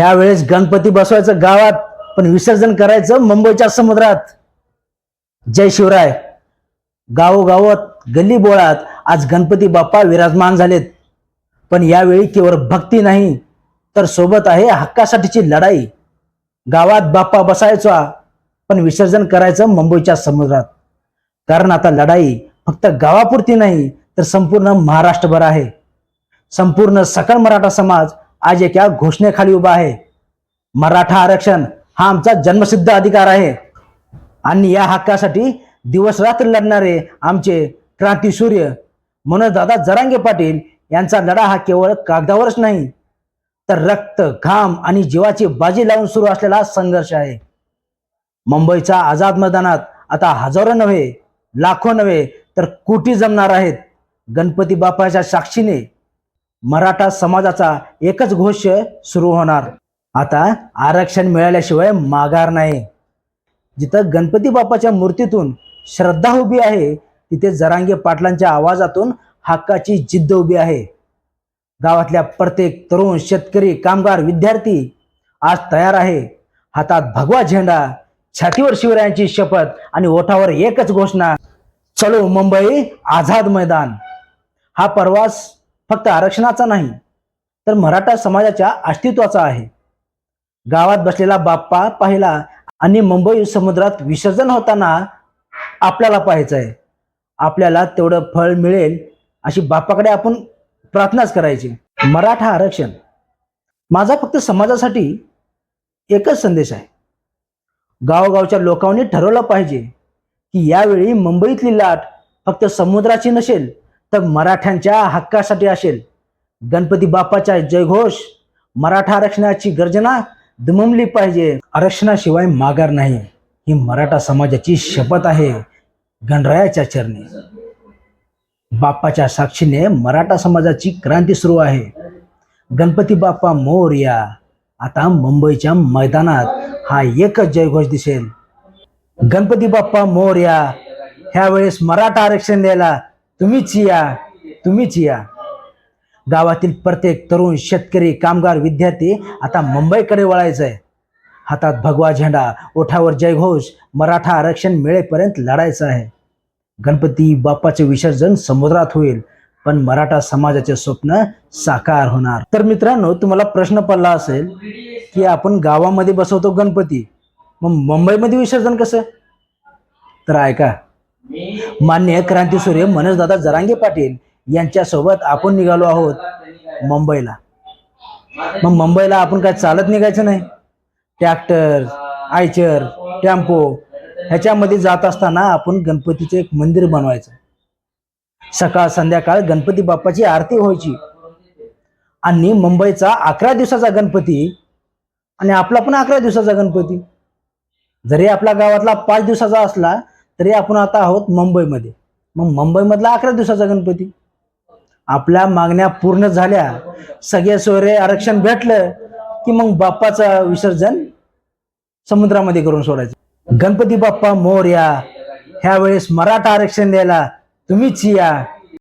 ह्या वेळेस गणपती बसवायचं गावात पण विसर्जन करायचं मुंबईच्या समुद्रात. जय शिवराय. गावोगावात गल्ली बोळात आज गणपती बाप्पा विराजमान झालेत. पण यावेळी केवळ भक्ती नाही तर सोबत आहे हक्कासाठीची लढाई. गावात बाप्पा बसायचा पण विसर्जन करायचं मुंबईच्या समुद्रात. कारण आता लढाई फक्त गावापुरती नाही तर संपूर्ण महाराष्ट्रभर आहे. संपूर्ण सकल मराठा समाज आज एका घोषणेखाली उभा आहे. मराठा आरक्षण हा आमचा जन्मसिद्ध अधिकार आहे. आणि या हक्कासाठी दिवस रात्र लढणारे आमचे म्हणून मनोजदादा जरांगे पाटील यांचा लढा हा केवळ कागदावरच नाही तर रक्त घाम आणि जीवाची बाजी लावून सुरू असलेला संघर्ष आहे. मुंबईच्या आझाद मैदानात आता हजारो नव्हे लाखो नव्हे तर कोटी जमणार आहेत. गणपती बाप्पाच्या साक्षीने मराठा समाजाचा एकच घोष सुरू होणार. आता आरक्षण मिळाल्याशिवाय माघार नाही. जिथं गणपती बाप्पाच्या मूर्तीतून श्रद्धा उभी आहे तिथे जरांगे पाटलांच्या आवाजातून हक्काची जिद्द उभी आहे. गावातल्या प्रत्येक तरुण शेतकरी कामगार विद्यार्थी आज तयार आहे. हातात भगवा झेंडा छातीवर शिवरायांची शपथ आणि ओठावर एकच घोषणा. चलो मुंबई आझाद मैदान. हा प्रवास फक्त आरक्षणाचा नाही तर मराठा समाजाच्या अस्तित्वाचा आहे. गावात बसलेला बाप्पा पाहिला आणि मुंबई समुद्रात विसर्जन होताना आपल्याला पाहायचं आहे. आपल्याला तेवढं फळ मिळेल अशी बाप्पाकडे आपण प्रार्थनाच करायची. मराठा आरक्षण माझा फक्त समाजासाठी एकच संदेश आहे. गावगावच्या लोकांनी ठरवलं पाहिजे की यावेळी मुंबईतली लाट फक्त समुद्राची नसेल तर मराठ्यांच्या हक्कासाठी असेल. गणपती बाप्पाच्या जयघोष मराठा आरक्षणाची गर्जना दममली पाहिजे. आरक्षणाशिवाय माघार नाही. ही मराठा समाजाची शपथ आहे. गणरायाच्या चरणी. बाप्पाच्या साक्षीने मराठा समाजाची क्रांती सुरू आहे. गणपती बाप्पा मोरया आता मुंबईच्या मैदानात हा एकच जयघोष दिसेल. गणपती बाप्पा मोरया ह्या वेळेस मराठा आरक्षण द्यायला तुम्हीच या तुम्हीच या गावातील प्रत्येक तरुण शेतकरी कामगार विद्यार्थी आता मुंबईकडे वळायचं आहे हातात भगवा झेंडा ओठावर जयघोष मराठा आरक्षण मिळेपर्यंत लढायचं आहे. गणपती बाप्पाचे विसर्जन समुद्रात होईल पण मराठा समाजाचे स्वप्न साकार होणार. तर मित्रांनो तुम्हाला प्रश्न पडला असेल की आपण गावामध्ये बसवतो गणपती मग मुंबईमध्ये विसर्जन कसं? तर ऐका मान्य क्रांतीसूर्य मनोजदादा जरांगे पाटील यांच्यासोबत आपण निघालो आहोत मुंबईला. मग मुंबईला आपण काय चालत निघायचं नाही? ट्रॅक्टर आयचर टेम्पो ह्याच्यामध्ये जात असताना आपण गणपतीचं एक मंदिर बनवायचं. सकाळ संध्याकाळ गणपती बाप्पाची आरती व्हायची. आणि मुंबईचा अकरा दिवसाचा गणपती आणि आपला पण अकरा दिवसाचा गणपती. जरी आपल्या गावातला पाच दिवसाचा असला तरी आपण आता आहोत मुंबईमध्ये. मग मुंबईमधला अकरा दिवसाचा गणपती. आपल्या मागण्या पूर्ण झाल्या. सगळे सोयरे आरक्षण भेटलं की मग बाप्पाचं विसर्जन समुद्रामध्ये करून सोडायचं. गणपती बाप्पा मोर्या. ह्यावेळेस मराठा आरक्षण द्यायला तुम्हीच या.